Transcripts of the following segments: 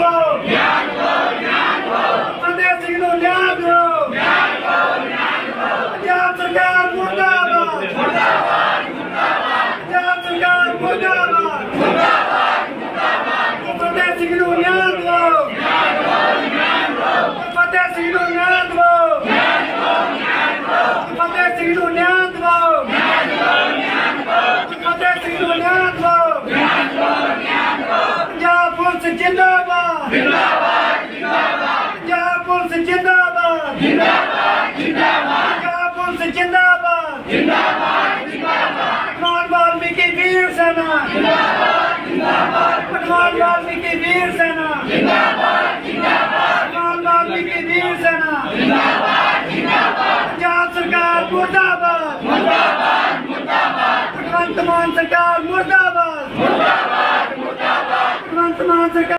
ਨੂੰ ਨਿਆਂ ਦਿਵਾਓ ਬੰਦੇ ਸਿੰਘ ਨੂੰ ਨਿਆਂ ਦਿਵਾਓ ਪੰਜਾਬ ਸਰਕਾਰ ਮੁਰਦਾਬਾਦ ਪੰਜਾਬ ਸਰਕਾਰ ਮੁਰਦਾਬਾਦ ਬੰਦੇ ਸਿੰਘ ਨੂੰ ਨਿਆਂ ਦਿਵਾਓ ਬੰਦੇ ਸਿੰਘ ਨੂੰ ਨਿਆਂ ਦਿਵਾਓ ਬੰਦੇ ਸਿੰਘ ਨੂੰ ਨਿਆਂ ਦਿਵਾਓ ਫਤਿਹ ਸਿੰਘ ਨੂੰ ਨਿਆਂ ਦਿਵਾਓ ਪੰਜਾਬ ਪੁਲਿਸ ਜਿੰਦਾਬਾਦ ਜਿੰਦਾਬਾਦ ਜਿੰਦਾਬਾਦ ਪੰਜਾਬ ਪੁਲਿਸ ਜਿੰਦਾਬਾਦ ਜਿੰਦਾਬਾਦ ਜਿੰਦਾਬਾਦ ਪੰਜਾਬ ਪੁਲਿਸ ਜਿੰਦਾਬਾਦ ਜਿੰਦਾਬਾਦ ਜਿੰਦਾਬਾਦ ਭਗਵਾਨ ਵਾਲਮੀਕੀ ਵੀਰ ਸੈਨਾ ਜਿੰਦਾਬਾਦ ਜਿੰਦਾਬਾਦ ਭਗਵਾਨ ਵਾਲਮੀਕੀ ਵੀਰ ਸੈਨਾ ਜਿੰਦਾਬਾਦ ਜਿੰਦਾਬਾਦ ਭਗਵਾਨ ਵਾਲਮੀਕੀ ਵੀਰ ਸੈਨਾ ਜਿੰਦਾਬਾਦ ਜਿੰਦਾਬਾਦ ਪੰਜਾਬ ਸਰਕਾਰ ਮੁਰਦਾਬਾਦ ਭਗਵੰਤ ਮਾਨ ਸਰਕਾਰ ਮੁਰਦਾਬਾਦ ਮੁਰਦਾਬਾਦ ਮੁਰਦਾਬਾਦ ਭਗਵੰਤ ਮਾਨ ਸਰਕਾਰ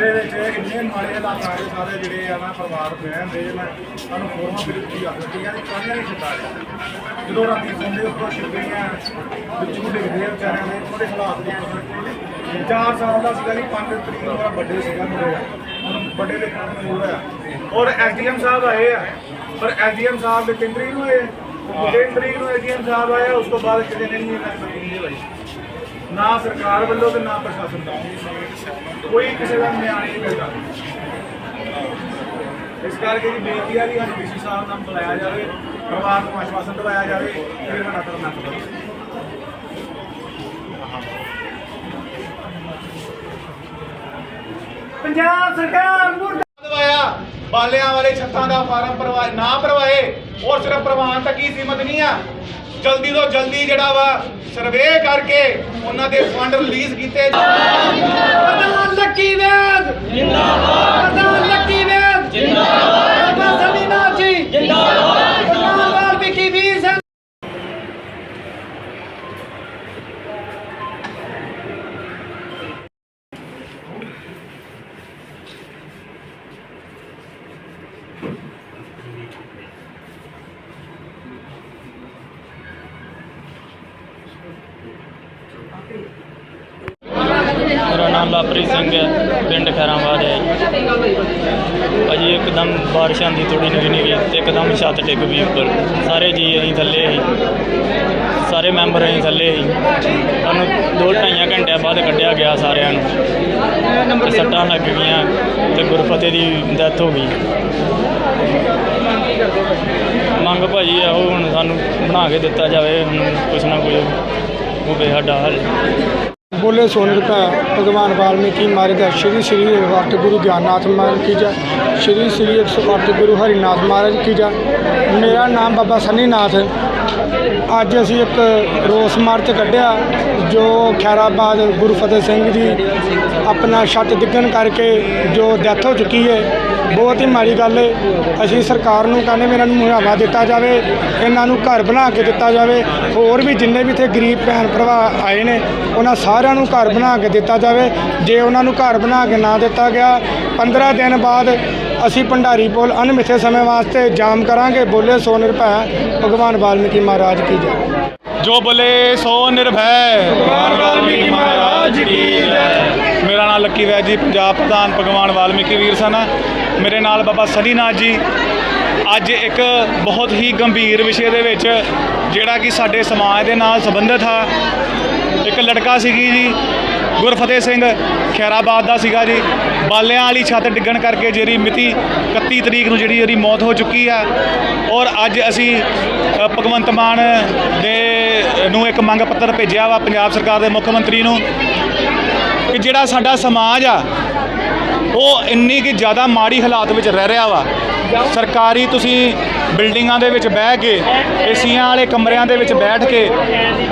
ਜਿਹਦੇ ਵਿੱਚ ਇੰਨੇ ਮਾੜੇ ਹਾਲਾਤ ਆ ਰਹੇ ਸਾਰੇ ਜਿਹੜੇ ਆ ਨਾ ਪਰਿਵਾਰ ਬਹਿਣ ਦੇ, ਮੈਂ ਤੁਹਾਨੂੰ ਫੋਰਮਾਂ ਦੇ ਵਿੱਚ ਆ ਦਿੱਤੀਆਂ ਨੇ ਕਾਹਦੀਆਂ ਨਹੀਂ ਛੱਡਾ ਜਦੋਂ ਰਾਤੀ ਸੌਂਦੇ ਉੱਪਰ ਛਿਪੀਆਂ ਵਿੱਚੋਂ ਡਿੱਗਦੇ ਆ ਵਿਚਾਰਿਆਂ ਦੇ, ਉਹਦੇ ਹਾਲਾਤ ਦੇ ਚਾਰ ਸਾਲ ਦਾ ਸੀਗਾ ਜੀ 5 ਤਰੀਕ ਨੂੰ ਮੇਰਾ ਵੱਡੇ ਸੀਗਾ ਮੇਰੇ ਹੁਣ ਵੱਡੇ ਦੇ ਕਾਰਨ ਹੋਇਆ। ਔਰ ਐਸਡੀਐਮ ਸਾਹਿਬ ਆਏ ਆ। ਪਰ ਐਸਡੀਐਮ ਸਾਹਿਬ ਦੇ ਤਿੰਨ ਨੂੰ ਆਏ ਤਿੰਨ ਨੂੰ ਐਸਡੀਐਮ ਸਾਹਿਬ ਆਏ ਉਸ ਤੋਂ ਬਾਅਦ ਕਿਤੇ ਨਹੀਂ ਇਹਨਾਂ ਨੇ ਭਾਈ ਨਾ ਸਰਕਾਰ ਵੱਲੋਂ ਤੇ ਨਾ ਪ੍ਰਸ਼ਾਸਨ ਦਾ। ਕੋਈ ਕਿਸੇ ਦਾ ਨਿਆਂ ਨਹੀਂ ਮਿਲਦਾ। ਇਸ ਕਰਕੇ ਜੀ ਬੇਨਤੀ ਆ ਜੀ ਅੱਜ ਡੀਸੀ ਸਾਹਿਬ ਨਾਲ ਬੁਲਾਇਆ ਜਾਵੇ ਪਰਿਵਾਰ ਨੂੰ ਆਸ਼ਵਾਸਨ ਦਿਵਾਇਆ ਜਾਵੇ ਫਿਰ ਸਾਡਾ ਧਰਨਾ ਚੱਲੇਗਾ ਪੰਜਾਬ ਸਰਕਾਰ ਮੁਰਦਾ ਦਵਾਇਆ ਬਾਲਿਆਂ ਵਾਲੇ ਛੱਤਾਂ ਦਾ ਫਾਰਮ ਭਰਵਾਏ ਨਾ ਭਰਵਾਏ ਔਰ ਸਿਰਫ ਪ੍ਰਵਾਨ ਤੱਕ ਹੀ ਸੀਮਤ ਨਹੀਂ ਆ। ਜਲਦੀ ਤੋਂ ਜਲਦੀ ਜਿਹੜਾ ਵਾ ਸਰਵੇ ਕਰਕੇ ਉਹਨਾਂ ਦੇ ਫੰਡ ਰਿਲੀਜ਼ ਕੀਤੇ। ਪ੍ਰਧਾਨ ਲੱਕੀ ਵੇਦ! ਜਿੰਦਾਬਾਦ ਪ੍ਰਧਾਨ ਲੱਕੀ ਵੇਦ! ਜਿੰਦਾਬਾਦ ਬਾਬਾ ਸਮੀਨਾਥ ਜੀ! ਜਿੰਦਾਬਾਦ ਪ੍ਰਧਾਨ ਵਾਲਮੀਕੀ ਵੀਰ ਸੈਨਾ ਮੇਰਾ ਨਾਮ ਲਾਪਰੀ ਸਿੰਘ ਹੈ, ਪਿੰਡ ਖੈਰਾਬਾਦ ਹੈ ਭਾਜੀ, ਇੱਕਦਮ ਬਾਰਿਸ਼ਾਂ ਦੀ ਥੋੜੀ ਨਿਗੀ ਨਿਗੀ ਇੱਕਦਮ ਛੱਤ ਡਿੱਗ ਪਈ ਉੱਪਰ। ਸਾਰੇ ਜੀ ਅਸੀਂ ਥੱਲੇ ਸੀ। ਸਾਰੇ ਮੈਂਬਰ ਅਸੀਂ ਥੱਲੇ ਸੀ। ਸਾਨੂੰ ਦੋ ਢਾਈਆਂ ਘੰਟਿਆਂ ਬਾਅਦ ਕੱਢਿਆ ਗਿਆ ਸਾਰਿਆਂ ਨੂੰ। ਤੇ ਸੱਟਾਂ ਲੱਗ ਗਈਆਂ ਤੇ ਗੁਰਫਤਿਹ ਦੀ ਡੈਥ ਹੋ ਗਈ। ਮੰਗ ਭਾਜੀ ਇਹੋ ਹੁਣ ਸਾਨੂੰ ਬਣਾ ਕੇ ਦਿੱਤਾ ਜਾਵੇ, ਹੁਣ ਕੁਛ ਨਾ ਕੁਛ। ਹੋਵੇ ਸਾਡਾ ਹੱਲ ਬੋਲੇ ਸੋਨਰ ਕਾ ਭਗਵਾਨ ਵਾਲਮੀਕੀ ਮਾਰਗ ਸ਼੍ਰੀ ਸ਼੍ਰੀ ਵਕਤ ਗੁਰੂ ਗਿਆਨਨਾਥ ਮਹਾਰਾਜ ਕੀ ਜਾ। ਸ਼੍ਰੀ ਸ਼੍ਰੀ ਵਕਤ ਗੁਰੂ ਹਰੀਨਾਥ ਮਹਾਰਾਜ ਕੀ ਜਾ। ਮੇਰਾ ਨਾਮ ਬਾਬਾ ਸੰਨੀਨਾਥ। ਅੱਜ ਅਸੀਂ ਇੱਕ ਰੋਸ ਮਾਰਚ ਕੱਢਿਆ, ਜੋ ਖੈਰਾਬਾਦ ਗੁਰੂ ਫਤਿਹ ਸਿੰਘ ਜੀ ਆਪਣਾ ਛੱਤ ਡਿੱਗਣ ਕਰਕੇ ਜੋ ਡੈਥ ਹੋ ਚੁੱਕੀ ਹੈ। ਬਹੁਤ ਹੀ ਮਾੜੀ ਗੱਲ ਹੈ ਅਸੀਂ ਸਰਕਾਰ ਨੂੰ ਕਹਿੰਦੇ ਵੀ ਇਹਨਾਂ ਨੂੰ ਮੁਹਾਵਾ ਦਿੱਤਾ ਜਾਵੇ, ਇਹਨਾਂ ਨੂੰ ਘਰ ਬਣਾ ਕੇ ਦਿੱਤਾ ਜਾਵੇ। ਹੋਰ ਵੀ ਜਿੰਨੇ ਵੀ ਇੱਥੇ ਗਰੀਬ ਭੈਣ ਭਰਾ ਆਏ ਨੇ, ਉਹਨਾਂ ਸਾਰਿਆਂ ਨੂੰ ਘਰ ਬਣਾ ਕੇ ਦਿੱਤਾ ਜਾਵੇ। ਜੇ ਉਹਨਾਂ ਨੂੰ ਘਰ ਬਣਾ ਕੇ ਨਾ ਦਿੱਤਾ ਗਿਆ 15 ਦਿਨ ਬਾਅਦ ਅਸੀਂ ਭੰਡਾਰੀ ਪੁਲ ਅਣਮਿੱਥੇ ਸਮੇਂ ਵਾਸਤੇ ਜਾਮ ਕਰਾਂਗੇ। ਬੋਲੇ ਸੋ ਨਿਰਭੈ ਭਗਵਾਨ ਵਾਲਮੀਕੀ ਮਹਾਰਾਜ ਕੀ ਜੈ। ਜੋ ਬੋਲੇ ਸੋ ਨਿਰਭੈ ਭਗਵਾਨ ਵਾਲਮੀਕੀ ਮਹਾਰਾਜ ਕੀ ਜੈ। ਲੱਕੀ ਵੈ ਜੀ, ਪੰਜਾਬ ਪ੍ਰਧਾਨ ਭਗਵਾਨ ਵਾਲਮੀਕੀ ਵੀਰ ਸਨ। ਮੇਰੇ ਨਾਲ ਬਾਬਾ ਸਦੀਨਾਥ ਜੀ। ਅੱਜ ਇੱਕ ਬਹੁਤ ਹੀ ਗੰਭੀਰ ਵਿਸ਼ੇ ਦੇ ਵਿੱਚ ਜਿਹੜਾ ਕਿ ਸਾਡੇ ਸਮਾਜ ਦੇ ਨਾਲ ਸੰਬੰਧਿਤ ਆ। ਇੱਕ ਲੜਕਾ ਸੀਗੀ ਜੀ, ਗੁਰਫਤਿਹ ਸਿੰਘ ਖੈਰਾਬਾਦ ਦਾ ਸੀਗਾ ਜੀ। ਬਾਲਿਆਂ ਵਾਲੀ ਛੱਤ ਡਿੱਗਣ ਕਰਕੇ ਜਿਹੜੀ ਮਿਤੀ 31 ਤਰੀਕ ਨੂੰ ਜਿਹੜੀ ਉਹਦੀ ਮੌਤ ਹੋ ਚੁੱਕੀ ਆ। ਔਰ ਅੱਜ ਅਸੀਂ ਭਗਵੰਤ ਮਾਨ ਦੇ ਨੂੰ ਇੱਕ ਮੰਗ ਪੱਤਰ ਭੇਜਿਆ ਵਾ ਪੰਜਾਬ ਸਰਕਾਰ ਦੇ ਮੁੱਖ ਮੰਤਰੀ ਨੂੰ। ਕਿ ਜਿਹੜਾ ਸਾਡਾ ਸਮਾਜ ਆ, ਉਹ ਇੰਨੀ ਕਿ ਜ਼ਿਆਦਾ ਮਾੜੀ ਹਾਲਾਤ ਵਿੱਚ ਰਹਿ ਰਿਹਾ ਵਾ। ਸਰਕਾਰੀ ਤੁਸੀਂ ਬਿਲਡਿੰਗਾਂ ਦੇ ਵਿੱਚ ਬਹਿ ਕੇ, ਏਸੀਆਂ ਵਾਲੇ ਕਮਰਿਆਂ ਦੇ ਵਿੱਚ ਬੈਠ ਕੇ,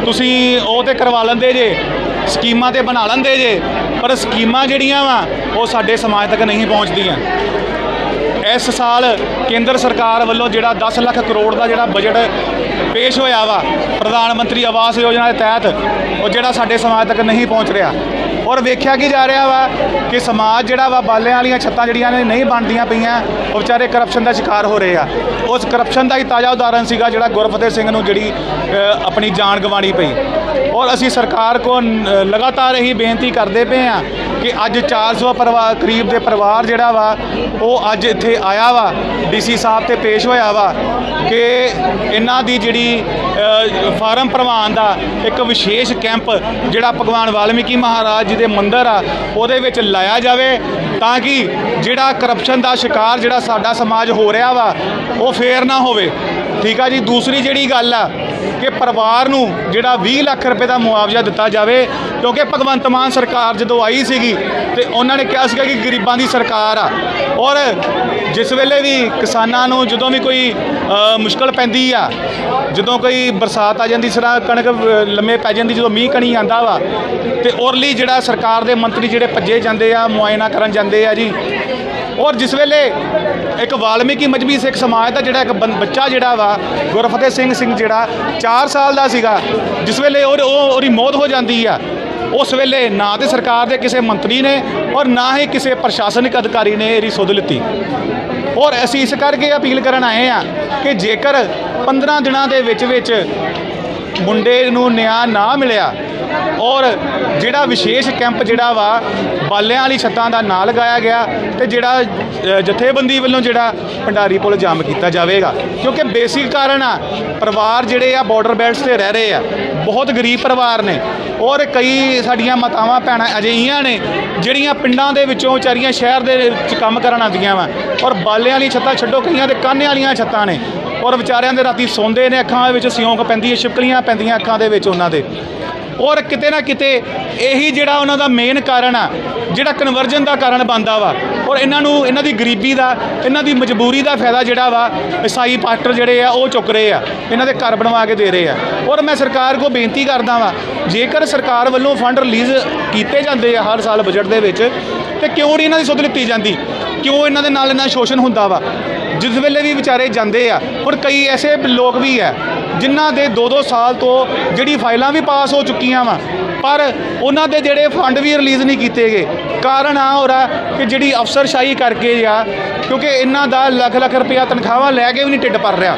ਤੁਸੀਂ ਉਹ ਤੇ ਕਰਵਾ ਲੈਂਦੇ ਜੇ, ਸਕੀਮਾਂ ਤੇ ਬਣਾ ਲੈਂਦੇ ਜੇ, ਪਰ ਸਕੀਮਾਂ ਜਿਹੜੀਆਂ ਵਾ, ਉਹ ਸਾਡੇ ਸਮਾਜ ਤੱਕ ਨਹੀਂ ਪਹੁੰਚਦੀਆਂ। ਇਸ ਸਾਲ ਕੇਂਦਰ ਸਰਕਾਰ ਵੱਲੋਂ ਜਿਹੜਾ 10 ਲੱਖ ਕਰੋੜ ਦਾ ਜਿਹੜਾ ਬਜਟ ਪੇਸ਼ ਹੋਇਆ ਵਾ, ਪ੍ਰਧਾਨ ਮੰਤਰੀ ਆਵਾਸ ਯੋਜਨਾ ਦੇ ਤਹਿਤ, ਉਹ ਜਿਹੜਾ ਸਾਡੇ ਸਮਾਜ ਤੱਕ ਨਹੀਂ ਪਹੁੰਚ ਰਿਹਾ। ਔਰ ਵੇਖਿਆ ਕੀ ਜਾ ਰਿਹਾ ਵਾ ਕਿ ਸਮਾਜ ਜਿਹੜਾ ਵਾ ਬਾਲਿਆਂ ਵਾਲੀਆਂ ਛੱਤਾਂ ਜਿਹੜੀਆਂ ਨੇ ਨਹੀਂ ਬਣਦੀਆਂ ਪਈਆਂ, ਉਹ ਵਿਚਾਰੇ ਕਰਪਸ਼ਨ ਦਾ ਸ਼ਿਕਾਰ ਹੋ ਰਹੇ ਆ। ਉਸ ਕਰਪਸ਼ਨ ਦਾ ਹੀ ਤਾਜ਼ਾ ਉਦਾਹਰਨ ਸੀਗਾ ਜਿਹੜਾ ਗੁਰਫਤਿਹ ਸਿੰਘ ਨੂੰ ਜਿਹੜੀ ਆਪਣੀ ਜਾਨ ਗਵਾਣੀ ਪਈ। ਔਰ ਅਸੀਂ ਸਰਕਾਰ ਕੋ ਲਗਾਤਾਰ ਇਹੀ ਬੇਨਤੀ ਕਰਦੇ ਪਏ ਆ ਕਿ ਅੱਜ 400 ਪਰਿਵਾਰ, ਕਰੀਬ ਦੇ ਪਰਿਵਾਰ ਜਿਹੜਾ ਵਾ, ਉਹ ਅੱਜ ਇੱਥੇ ਆਇਆ ਵਾ, ਡੀਸੀ ਸਾਹਿਬ ਤੇ ਪੇਸ਼ ਹੋਇਆ ਵਾ, ਕਿ ਇਹਨਾਂ ਦੀ ਜਿਹੜੀ ਫਾਰਮ ਭਰਵਾਉਣ ਦਾ ਇੱਕ ਵਿਸ਼ੇਸ਼ ਕੈਂਪ ਜਿਹੜਾ ਭਗਵਾਨ ਵਾਲਮੀਕੀ ਮਹਾਰਾਜ ਜੀ ਦੇ ਮੰਦਿਰ ਆ, ਉਹਦੇ ਵਿੱਚ ਲਾਇਆ ਜਾਵੇ, ਤਾਂ ਕਿ ਜਿਹੜਾ ਕਰਪਸ਼ਨ ਦਾ ਸ਼ਿਕਾਰ ਜਿਹੜਾ ਸਾਡਾ ਸਮਾਜ ਹੋ ਰਿਹਾ ਵਾ, ਉਹ ਫੇਰ ਨਾ ਹੋਵੇ। ਠੀਕ ਆ ਜੀ ਦੂਸਰੀ ਜਿਹੜੀ ਗੱਲ ਆ ਕਿ ਪਰਿਵਾਰ ਨੂੰ ਜਿਹੜਾ 20 ਲੱਖ ਰੁਪਏ ਦਾ ਮੁਆਵਜ਼ਾ ਦਿੱਤਾ ਜਾਵੇ ਕਿਉਂਕਿ ਭਗਵੰਤ ਮਾਨ ਸਰਕਾਰ ਜਦੋਂ ਆਈ ਸੀਗੀ ਤੇ ਉਹਨਾਂ ਨੇ ਕਿਹਾ ਸੀਗਾ ਕਿ ਗਰੀਬਾਂ ਦੀ ਸਰਕਾਰ ਆ। ਔਰ ਜਿਸ ਵੇਲੇ ਵੀ ਕਿਸਾਨਾਂ ਨੂੰ ਜਦੋਂ ਵੀ ਕੋਈ ਅ, ਮੁਸ਼ਕਲ ਪੈਂਦੀ ਆ ਜਦੋਂ ਕੋਈ ਬਰਸਾਤ ਆ ਜਾਂਦੀ ਸਰਾ ਕਣਕ ਲੰਮੇ ਪੈ ਜਾਂਦੀ ਜਦੋਂ ਮੀਂਹ ਕਣੀ ਆਂਦਾ ਵਾ ਤੇ ਔਰ ਜਿਹੜਾ ਸਰਕਾਰ ਦੇ ਮੰਤਰੀ ਜਿਹੜੇ ਭੱਜੇ ਜਾਂਦੇ ਆ ਮੁਆਇਨਾ ਕਰਨ ਜਾਂਦੇ ਆ ਜੀ ਔਰ ਜਿਸ ਵੇਲੇ ਇੱਕ ਵਾਲਮੀਕੀ ਮਜਬੀ ਸਿੱਖ ਸਮਾਜ ਦਾ ਜਿਹੜਾ ਇੱਕ ਬੰ- ਬੱਚਾ ਜਿਹੜਾ ਵਾ, ਗੁਰਫਤਿਹ ਸਿੰਘ ਸਿੰਘ ਜਿਹੜਾ 4 ਸਾਲ ਦਾ ਸੀਗਾ, ਜਿਸ ਵੇਲੇ ਉਹ ਉਹ- ਉਹਦੀ ਮੌਤ ਹੋ ਜਾਂਦੀ ਆ, ਉਸ ਵੇਲੇ ਨਾ ਤੇ ਸਰਕਾਰ ਦੇ ਕਿਸੇ ਮੰਤਰੀ ਨੇ ਔਰ ਨਾ ਹੀ ਕਿਸੇ ਪ੍ਰਸ਼ਾਸਨਿਕ ਅਧਿਕਾਰੀ ਨੇ ਇਹਦੀ ਸੁਧ ਲਿੱਤੀ। ਔਰ ਅਸੀਂ ਇਸ ਕਰਕੇ ਅਪੀਲ ਕਰਨ ਆਏ ਆ ਕਿ ਜੇਕਰ 15 ਦਿਨਾਂ ਦੇ ਵਿੱਚ ਵਿੱਚ ਮੁੰਡੇ ਨੂੰ ਨਿਆਂ ਨਾ ਮਿਲਿਆ ਔਰ ਜਿਹੜਾ ਵਿਸ਼ੇਸ਼ ਕੈਂਪ ਜਿਹੜਾ ਵਾ, ਬਾਲਿਆਂ ਵਾਲੀ ਛੱਤਾਂ ਦਾ ਨਾਂ ਲਗਾਇਆ ਗਿਆ ਤੇ ਜਿਹੜਾ ਜਥੇਬੰਦੀ ਵੱਲੋਂ ਜਿਹੜਾ ਭੰਡਾਰੀ ਪੁਲ ਜਾਮ ਕੀਤਾ ਜਾਵੇਗਾ। ਕਿਉਂਕਿ ਬੇਸਿਕ ਕਾਰਨ ਆ, ਪਰਿਵਾਰ ਜਿਹੜੇ ਆ ਬਾਰਡਰ ਬੈਲਟਸ ਤੇ ਰਹਿ ਰਹੇ ਆ। ਬਹੁਤ ਗਰੀਬ ਪਰਿਵਾਰ ਨੇ। ਔਰ ਕਈ ਸਾਡੀਆਂ ਮਾਤਾਵਾਂ ਭੈਣਾਂ ਅਜਿਹੀਆਂ ਨੇ, ਜਿਹੜੀਆਂ ਪਿੰਡਾਂ ਦੇ ਵਿੱਚੋਂ ਵਿਚਾਰੀਆਂ ਸ਼ਹਿਰ ਦੇ ਵਿੱਚ ਕੰਮ ਕਰਨ ਆਉਂਦੀਆਂ ਵਾ। ਔਰ ਬਾਲਿਆਂ ਵਾਲੀ ਛੱਤਾਂ ਛੱਡੋ, ਕਈਆਂ ਦੇ ਕਾਨੇ ਵਾਲੀਆਂ ਛੱਤਾਂ ਨੇ। ਔਰ ਵਿਚਾਰਿਆਂ ਦੇ ਰਾਤੀ ਸੌਂਦੇ ਨੇ ਅੱਖਾਂ ਦੇ ਵਿੱਚ, ਸਿਉਂਕ ਪੈਂਦੀ ਹੈ, ਛਿਪਕਲੀਆਂ ਪੈਂਦੀਆਂ ਅੱਖਾਂ ਦੇ ਵਿੱਚ ਉਹਨਾਂ ਦੇ। ਔਰ ਕਿਤੇ ਨਾ ਕਿਤੇ ਇਹੀ ਜਿਹੜਾ ਉਹਨਾਂ ਦਾ ਮੇਨ ਕਾਰਨ ਆ, ਜਿਹੜਾ ਕਨਵਰਜਨ ਦਾ ਕਾਰਨ ਬਣਦਾ ਵਾ। ਔਰ ਇਹਨਾਂ ਨੂੰ, ਇਹਨਾਂ ਦੀ ਗਰੀਬੀ ਦਾ, ਇਹਨਾਂ ਦੀ ਮਜਬੂਰੀ ਦਾ ਫਾਇਦਾ ਜਿਹੜਾ ਵਾ ਈਸਾਈ ਪਾਸਟਰ ਜਿਹੜੇ ਆ, ਉਹ ਚੁੱਕ ਰਹੇ ਆ। ਇਹਨਾਂ ਦੇ ਘਰ ਬਣਵਾ ਕੇ ਦੇ ਰਹੇ ਆ। ਔਰ ਮੈਂ ਸਰਕਾਰ ਕੋ ਬੇਨਤੀ ਕਰਦਾ ਵਾਂ, ਜੇਕਰ ਸਰਕਾਰ ਵੱਲੋਂ ਫੰਡ ਰਿਲੀਜ਼ ਕੀਤੇ ਜਾਂਦੇ ਆ ਹਰ ਸਾਲ ਬਜਟ ਦੇ ਵਿੱਚ, ਤੇ ਕਿਉਂ ਨਹੀਂ ਇਹਨਾਂ ਦੀ ਸੁਧ ਲਿੱਤੀ ਜਾਂਦੀ? ਕਿਉਂ ਇਹਨਾਂ ਦੇ ਨਾਲ ਇਹਨਾਂ ਸ਼ੋਸ਼ਣ ਹੁੰਦਾ ਵਾ? ਜਿਸ ਵੇਲੇ ਵੀ ਵਿਚਾਰੇ ਜਾਂਦੇ ਆ, ਔਰ ਕਈ ਐਸੇ ਲੋਕ ਵੀ ਆ ਜਿਨ੍ਹਾਂ ਦੇ 2-2 ਸਾਲ ਤੋਂ ਜਿਹੜੀ ਫਾਈਲਾਂ ਵੀ ਪਾਸ ਹੋ ਚੁੱਕੀਆਂ ਵਾ, ਪਰ ਉਹਨਾਂ ਦੇ ਜਿਹੜੇ ਫੰਡ ਵੀ ਰਿਲੀਜ਼ ਨਹੀਂ ਕੀਤੇ ਗਏ। ਕਾਰਨ ਆ ਹੋ ਰਿਹਾ ਕਿ ਜਿਹੜੀ ਅਫਸਰਸ਼ਾਹੀ ਕਰਕੇ ਆ, ਕਿਉਂਕਿ ਇਹਨਾਂ ਦਾ ਲੱਖ ਲੱਖ ਰੁਪਇਆ ਤਨਖਾਹਾਂ ਲੈ ਕੇ ਵੀ ਨਹੀਂ ਢਿੱਡ ਭਰ ਰਿਹਾ।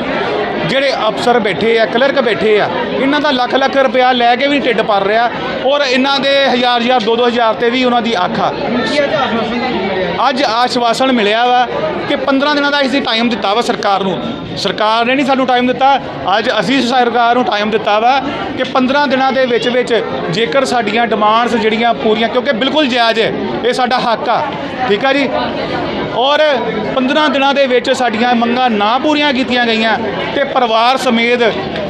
ਜਿਹੜੇ ਅਫਸਰ ਬੈਠੇ ਆ, ਕਲਰਕ ਬੈਠੇ ਆ, ਇਹਨਾਂ ਦਾ ਲੱਖ ਲੱਖ ਰੁਪਇਆ ਲੈ ਕੇ ਵੀ ਨਹੀਂ ਢਿੱਡ ਭਰ ਰਿਹਾ। ਔਰ ਇਹਨਾਂ ਦੇ ਹਜ਼ਾਰ ਹਜ਼ਾਰ, ਦੋ ਦੋ ਹਜ਼ਾਰ ਤੇ ਵੀ ਉਹਨਾਂ ਦੀ ਅੱਖ ਆ। ਅੱਜ ਆਸ਼ਵਾਸਨ ਮਿਲਿਆ ਵਾ ਕਿ 15 ਦਿਨਾਂ ਦਾ ਅਸੀਂ ਟਾਈਮ ਦਿੱਤਾ ਵਾ ਸਰਕਾਰ ਨੂੰ। ਸਰਕਾਰ ਨੇ ਨਹੀਂ ਸਾਨੂੰ ਟਾਈਮ ਦਿੱਤਾ, ਅੱਜ ਅਸੀਂ ਸਰਕਾਰ ਨੂੰ ਟਾਈਮ ਦਿੱਤਾ ਵਾ ਕਿ 15 ਦਿਨਾਂ ਦੇ ਵਿੱਚ ਵਿੱਚ ਜੇਕਰ ਸਾਡੀਆਂ ਡਿਮਾਂਡਸ ਜਿਹੜੀਆਂ ਪੂਰੀਆਂ, ਕਿਉਂਕਿ ਬਿਲਕੁਲ ਜਾਇਜ਼ ਹੈ, ਇਹ ਸਾਡਾ ਹੱਕ ਆ। ਠੀਕ ਆ ਜੀ? ਔਰ 15 ਦਿਨਾਂ ਦੇ ਵਿੱਚ ਸਾਡੀਆਂ ਮੰਗਾਂ ਨਾ ਪੂਰੀਆਂ ਕੀਤੀਆਂ ਗਈਆਂ ਤੇ ਪਰਿਵਾਰ ਸਮੇਤ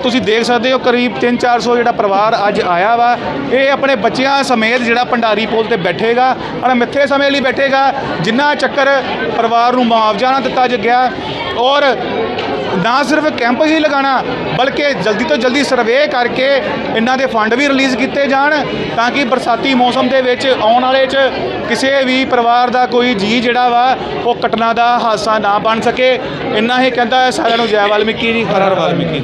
ਤੁਸੀਂ ਦੇਖ ਸਕਦੇ ਹੋ ਕਰੀਬ 3-400 ਜਿਹੜਾ ਪਰਿਵਾਰ ਅੱਜ ਆਇਆ ਵਾ, ਇਹ ਆਪਣੇ ਬੱਚਿਆਂ ਸਮੇਤ ਜਿਹੜਾ ਭੰਡਾਰੀ ਪੁਲ ਤੇ ਬੈਠੇਗਾ ਔਰ ਮਿੱਥੇ ਸਮੇਂ ਲਈ ਬੈਠੇਗਾ, ਜਿੰਨਾ ਚੱਕਰ ਪਰਿਵਾਰ ਨੂੰ ਮੁਆਵਜ਼ਾ ਨਾ ਦਿੱਤਾ ਗਿਆ ਔਰ ਨਾ ਸਿਰਫ ਕੈਂਪ ਹੀ ਲਗਾਣਾ, ਬਲਕਿ ਜਲਦੀ ਤੋਂ ਜਲਦੀ ਸਰਵੇ ਕਰਕੇ ਇਹਨਾਂ ਦੇ ਫੰਡ ਵੀ ਰਿਲੀਜ਼ ਕੀਤੇ ਜਾਣ, ਤਾਂ ਕਿ ਬਰਸਾਤੀ ਮੌਸਮ ਦੇ ਵਿੱਚ ਆਉਣ ਵਾਲੇ 'ਚ ਕਿਸੇ ਵੀ ਪਰਿਵਾਰ ਦਾ ਕੋਈ ਜੀ ਜਿਹੜਾ ਵਾ, ਉਹ ਘਟਨਾ ਦਾ ਹਾਦਸਾ ਨਾ ਬਣ ਸਕੇ। ਇੰਨਾ ਹੀ ਕਹਿੰਦਾ ਸਾਰਿਆਂ ਨੂੰ, ਜੈ ਵਾਲਮੀਕੀ ਜੀ, ਹਰ ਹਰ ਵਾਲਮੀਕੀ।